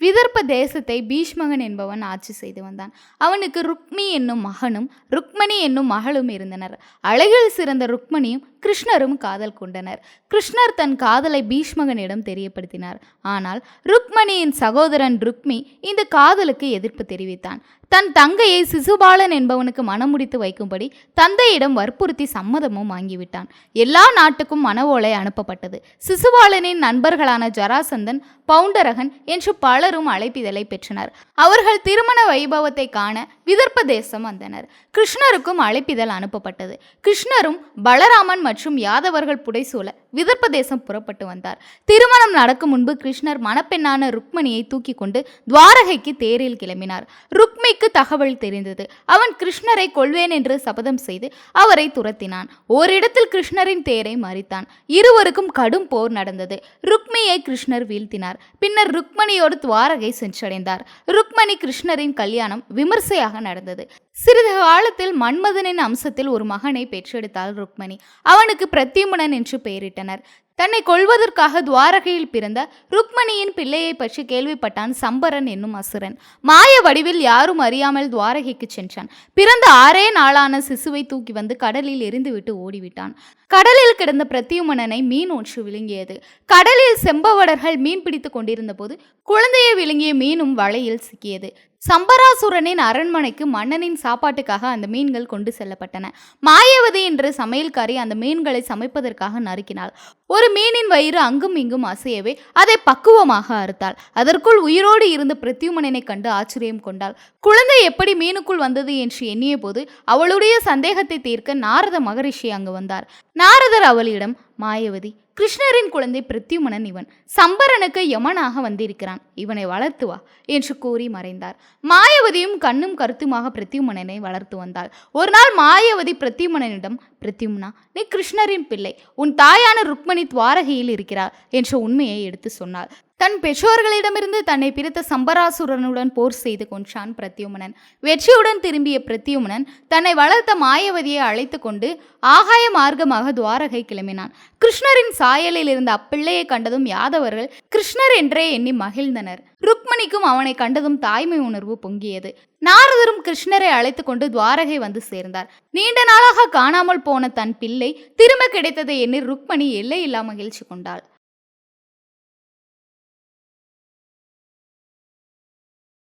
விதர்ப்ப தேசத்தை பீஷ்மகன் என்பவன் ஆட்சி செய்து வந்தான். அவனுக்கு ருக்மி என்னும் மகனும் ருக்மணி என்னும் மகளும் இருந்தனர். அழகில் சிறந்த ருக்மணியும் கிருஷ்ணரும் காதல் கொண்டனர். கிருஷ்ணர் தன் காதலை பீஷ்மகனிடம் தெரியப்படுத்தினார். ஆனால் ருக்மணியின் சகோதரன் ருக்மி இந்த காதலுக்கு எதிர்ப்பு தெரிவித்தான். தன் தங்கையை சிசுபாலன் என்பவனுக்கு மனமுடித்து வைக்கும்படி தந்தையிடம் வற்புறுத்தி சம்மதமும் வாங்கிவிட்டான். எல்லா நாட்டுக்கும் மனவோலை அனுப்பப்பட்டது. சிசுபாலனின் நண்பர்களான ஜராசந்தன் பவுண்டரகன் என்று பல பலரும் அழைப்பிதழை பெற்றனர். அவர்கள் திருமண வைபவத்தை காண விதர்ப்ப தேசம் வந்தனர். கிருஷ்ணருக்கும் அழைப்பிதழ் அனுப்பப்பட்டது. கிருஷ்ணரும் பலராமன் மற்றும் யாதவர்கள் புடைசூழ விதர்ப்ப தேசம் புறப்பட்டு வந்தார். திருமணம் நடக்கும் முன்பு கிருஷ்ணர் மணப்பெண்ணான ருக்மணியை தூக்கி கொண்டு துவாரகைக்கு தேரில் கிளம்பினார். ருக்மிக்கு தகவல் தெரிந்தது. அவன் கிருஷ்ணரை கொள்வேன் என்று சபதம் செய்து அவரை துரத்தினான். ஓரிடத்தில் கிருஷ்ணரின் தேரை மறித்தான். இருவருக்கும் கடும் போர் நடந்தது. ருக்மியை கிருஷ்ணர் வீழ்த்தினார். பின்னர் ருக்மணியோடு துவாரகை சென்றடைந்தார். ருக்மணி கிருஷ்ணரின் கல்யாணம் விமர்சையாக நடந்தது. சிறிது காலத்தில் மன்மதனின் அம்சத்தில் ஒரு மகனை பெற்றெடுத்தாள் ருக்மணி. அவனுக்கு பிரத்யுமனன் என்று பெயரிட்டார். tener தன்னை கொள்வதற்காக துவாரகையில் பிறந்த ருக்மணியின் பிள்ளையை பற்றி கேள்விப்பட்டான் சம்பரன் என்னும் அசுரன். மாய வடிவில் யாரும் அறியாமல் துவாரகைக்கு சென்றான். பிறந்த ஆறே நாளான சிசுவை தூக்கி வந்து கடலில் எரிந்துவிட்டு ஓடிவிட்டான். கடலில் கிடந்த பிரத்யுமனனை மீன் ஒன்று விழுங்கியது. கடலில் செம்பவடர்கள் மீன் பிடித்துக் கொண்டிருந்த போது குழந்தையை விழுங்கிய மீனும் வலையில் சிக்கியது. சம்பராசுரனின் அரண்மனைக்கு மன்னனின் சாப்பாட்டுக்காக அந்த மீன்கள் கொண்டு செல்லப்பட்டன. மாயவதி என்ற சமையல்காரி அந்த மீன்களை சமைப்பதற்காக நறுக்கினாள். ஒரு மீனின் வயிறு அங்கும் இங்கும் அசையவே அதை பக்குவமாக அறுத்தாள். அதற்குள் உயிரோடு இருந்த பிரத்யுமனனை கண்டு ஆச்சரியம் கொண்டாள். குழந்தை எப்படி மீனுக்குள் வந்தது என்று எண்ணிய போது அவளுடைய சந்தேகத்தை தீர்க்க நாரத மகரிஷி அங்கு வந்தார். நாரதர் அவளிடம் மாயவதி கிருஷ்ணரின் குழந்தை பிரத்யுமனன் இவன். சம்பரனுக்கு யமனாக வந்திருக்கிறான். இவனை வளர்த்து வா என்று கூறி மறைந்தார். மாயவதியும் கண்ணும் கருத்துமாக பிரத்யுமனனை வளர்த்து வந்தாள். ஒரு நாள் மாயவதி பிரத்யுமனனிடம் பிரத்யும்னா நீ கிருஷ்ணரின் பிள்ளை. உன் தாயான ருக்மணி துவாரகையில் இருக்கிறாள் என்ற உண்மையை எடுத்து சொன்னாள். தன் பெற்றோர்களிடமிருந்து தன்னை பிரித்த சம்பராசுரனுடன் போர் செய்து கொன்றான் பிரத்யுமனன். வெற்றியுடன் திரும்பிய பிரத்யுமனன் தன்னை வளர்த்த மாயவதியை அழைத்து கொண்டு ஆகாய மார்க்கமாக துவாரகை கிளம்பினான். கிருஷ்ணரின் சாயலில் இருந்த அப்பிள்ளையை கண்டதும் யாதவர்கள் கிருஷ்ணர் என்றே எண்ணி மகிழ்ந்தனர். ருக்மணிக்கும் அவனை கண்டதும் தாய்மை உணர்வு பொங்கியது. நாரதரும் கிருஷ்ணரை அழைத்து கொண்டு துவாரகை வந்து சேர்ந்தார். நீண்ட நாளாக காணாமல் போன தன் பிள்ளை திரும்ப கிடைத்ததை எண்ணி ருக்மணி எல்லையில்லா மகிழ்ச்சி கொண்டாள்.